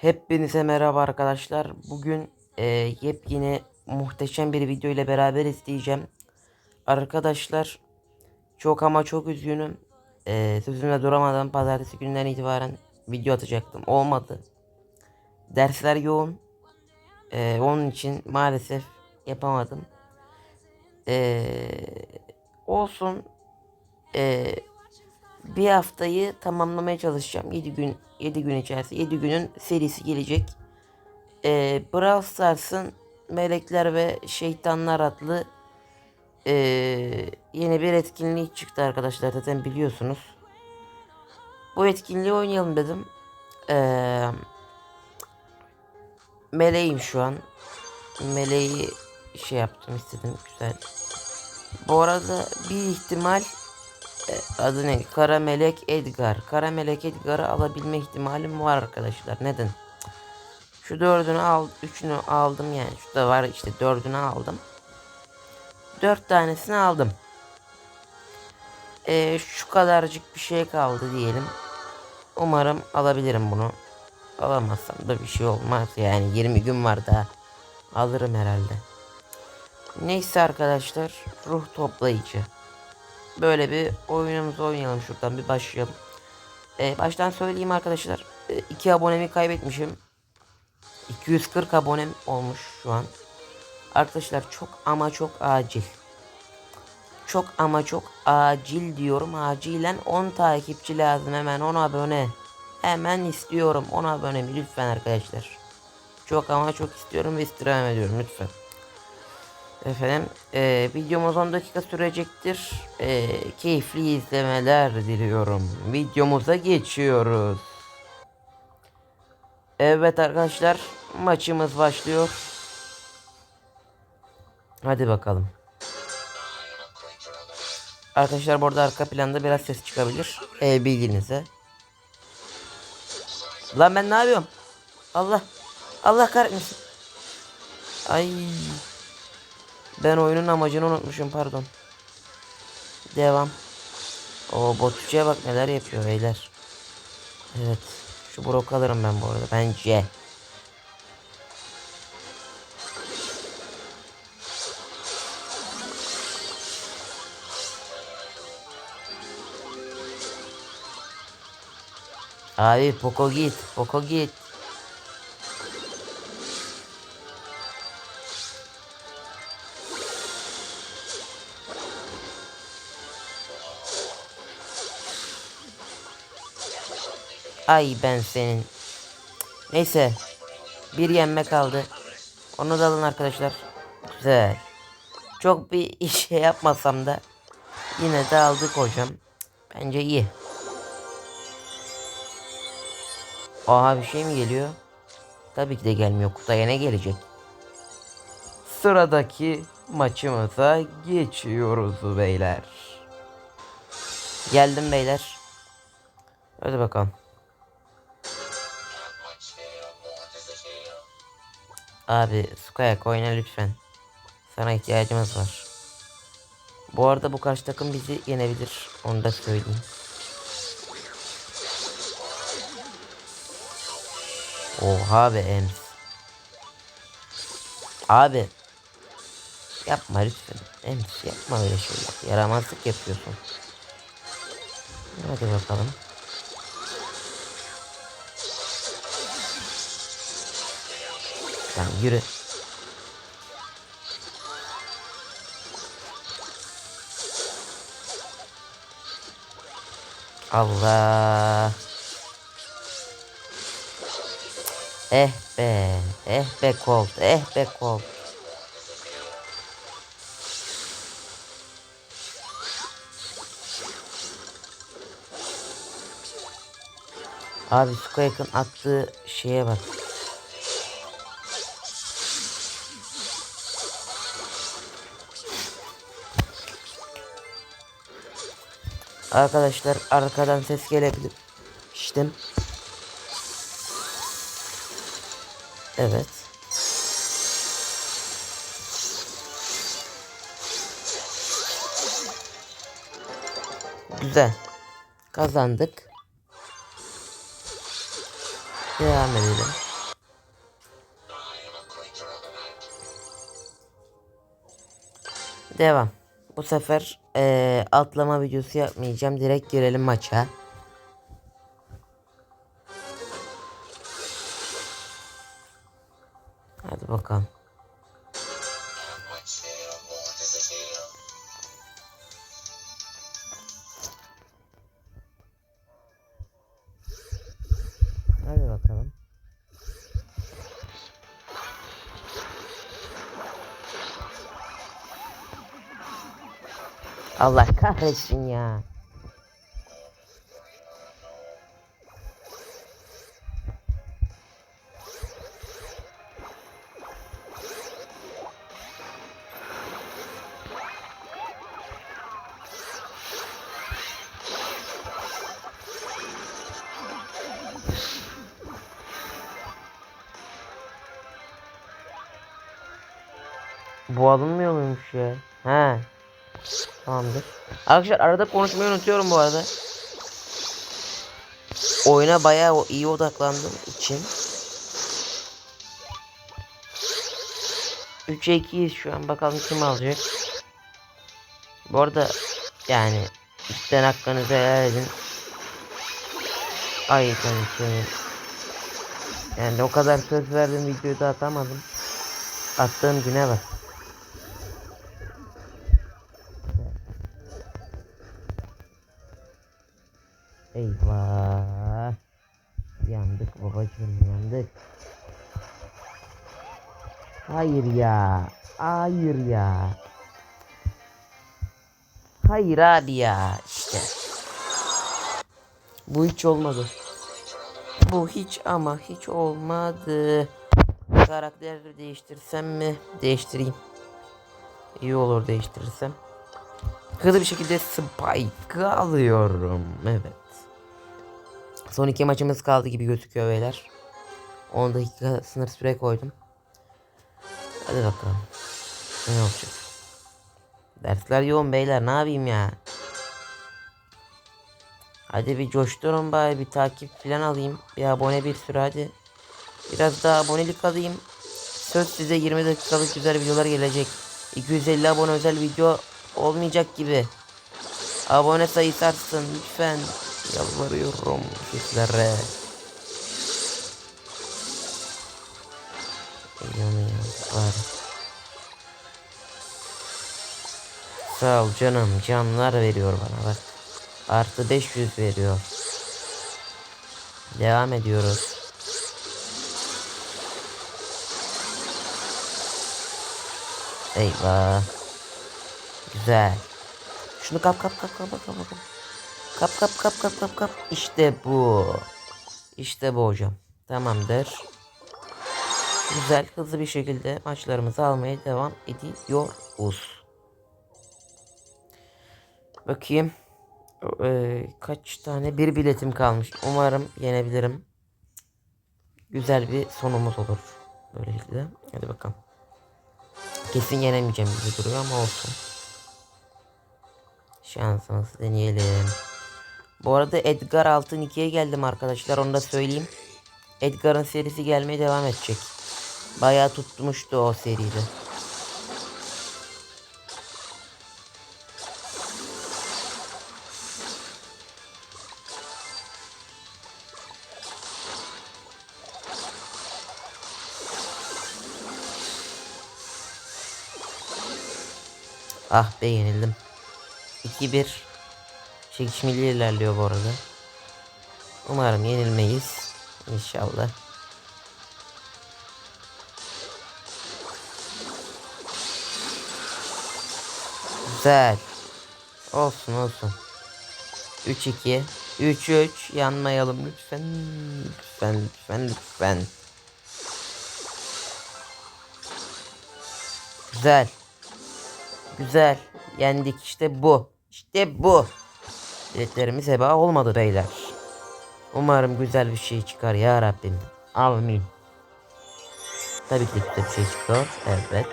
Hepinize merhaba arkadaşlar. Bugün e, yepyeni muhteşem bir video ile beraber isteyeceğim. Arkadaşlar çok ama çok üzgünüm. E, sözümde duramadan pazartesi günden itibaren video atacaktım. Olmadı. Dersler yoğun. E, onun için maalesef yapamadım. E, olsun. E, bir haftayı tamamlamaya çalışacağım. 7 gün 7 gün içerisinde 7 günün serisi gelecek. Ee, Brawl Stars'ın Melekler ve Şeytanlar adlı ee, yeni bir etkinliği çıktı arkadaşlar zaten biliyorsunuz. Bu etkinliği oynayalım dedim. Ee, meleğim şu an. Meleği şey yaptım istedim güzel. Bu arada bir ihtimal e, adı ne? Kara Melek Edgar. Kara Melek Edgar'ı alabilme ihtimalim var arkadaşlar. Neden? Şu dördünü al, üçünü aldım yani. Şu da var işte dördünü aldım. Dört tanesini aldım. Ee, şu kadarcık bir şey kaldı diyelim. Umarım alabilirim bunu. Alamazsam da bir şey olmaz. Yani 20 gün var daha. Alırım herhalde. Neyse arkadaşlar. Ruh toplayıcı böyle bir oyunumuzu oynayalım şuradan bir başlayalım. Ee, baştan söyleyeyim arkadaşlar. Ee, iki abonemi kaybetmişim. 240 abonem olmuş şu an. Arkadaşlar çok ama çok acil. Çok ama çok acil diyorum. Acilen 10 takipçi lazım hemen 10 abone. Hemen istiyorum 10 abone lütfen arkadaşlar. Çok ama çok istiyorum ve istirham ediyorum lütfen. Efendim e, videomuz 10 dakika sürecektir. E, keyifli izlemeler diliyorum. Videomuza geçiyoruz. Evet arkadaşlar maçımız başlıyor. Hadi bakalım. Arkadaşlar burada arka planda biraz ses çıkabilir. E, bilginize. Lan ben ne yapıyorum? Allah. Allah kahretmesin. Ay. Ben oyunun amacını unutmuşum pardon. Devam. O botçuya bak neler yapıyor beyler. Evet. Şu brok alırım ben bu arada. Bence. Abi Poco git. Poco git. Ay ben senin. Neyse. Bir yenme kaldı. Onu da alın arkadaşlar. Güzel. Çok bir iş şey yapmasam da yine de aldık hocam. Bence iyi. Aha bir şey mi geliyor? Tabii ki de gelmiyor. Kutaya ne gelecek? Sıradaki maçımıza geçiyoruz beyler. Geldim beyler. Hadi bakalım. Abi Sukayak oyna lütfen. Sana ihtiyacımız var. Bu arada bu karşı takım bizi yenebilir. Onu da söyleyeyim. Oha be Ems. Abi. Yapma lütfen. Ems yapma öyle şeyler. Yaramazlık yapıyorsun. Hadi bakalım. Lan yürü. Allah. Eh be. Eh be Colt. Eh be Colt. Abi Squake'ın attığı şeye bak. Arkadaşlar arkadan ses gelebilir. İşte. Evet. Güzel. Kazandık. Devam edelim. Devam. Bu sefer eee, atlama videosu yapmayacağım. Direkt girelim maça. Hadi bakalım. Allah kahretsin ya. Bu alınmıyor muymuş ya? He. Tamamdır. Arkadaşlar arada konuşmayı unutuyorum bu arada. Oyuna bayağı iyi odaklandığım için. 3'e 2'yiz şu an bakalım kim alacak. Bu arada yani üstten hakkınızı helal edin. Ay tabii Yani o kadar söz verdim videoyu da atamadım. Attığım güne bak. Yandık. Hayır ya. Hayır ya. Hayır abi ya işte. Bu hiç olmadı. Bu hiç ama hiç olmadı. Karakteri değiştirsem mi? Değiştireyim. İyi olur değiştirirsem. Hızlı bir şekilde Spike alıyorum. Evet. Son iki maçımız kaldı gibi gözüküyor beyler. 10 dakika sınır süre koydum. Hadi bakalım. Ne olacak? Dersler yoğun beyler ne yapayım ya. Hadi bir coşturun bari bir takip falan alayım. Bir abone bir sürü hadi. Biraz daha abonelik alayım. Söz size 20 dakikalık güzel videolar gelecek. 250 abone özel video olmayacak gibi. Abone sayısı artsın lütfen. Yalvarıyorum sizlere. Yanıyor bari. Sağ ol canım canlar veriyor bana bak. Artı 500 veriyor. Devam ediyoruz. Eyvah. Güzel. Şunu kap kap kap kap kap kap. kap. Kap kap kap kap kap. İşte bu. İşte bu hocam. Tamamdır. Güzel hızlı bir şekilde maçlarımızı almaya devam ediyoruz. Bakayım. Ee, kaç tane bir biletim kalmış. Umarım yenebilirim. Güzel bir sonumuz olur. Böylelikle. Hadi bakalım. Kesin yenemeyeceğim gibi duruyor ama olsun. Şansımızı deneyelim. Bu arada Edgar Altın 2'ye geldim arkadaşlar onu da söyleyeyim. Edgar'ın serisi gelmeye devam edecek. Bayağı tutmuştu o seride. Ah be yenildim. 2-1 çekişmeli ilerliyor bu arada. Umarım yenilmeyiz. İnşallah. Güzel. Olsun olsun. 3-2. 3-3. Yanmayalım lütfen. Lütfen lütfen lütfen. Güzel. Güzel. Yendik işte bu. İşte bu. Dileklerimiz heba olmadı beyler. Umarım güzel bir şey çıkar ya Rabbim. Amin. Tabii ki güzel bir şey çıkıyor. Evet.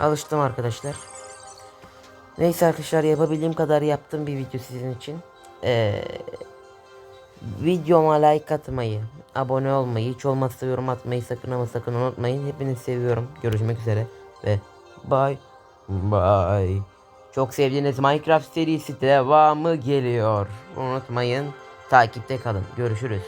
Alıştım arkadaşlar. Neyse arkadaşlar yapabildiğim kadar yaptım bir video sizin için. Ee, videoma like atmayı, abone olmayı, hiç olmazsa yorum atmayı sakın ama sakın unutmayın. Hepinizi seviyorum. Görüşmek üzere ve bye. Bye. Çok sevdiğiniz Minecraft serisi devamı geliyor. Unutmayın takipte kalın. Görüşürüz.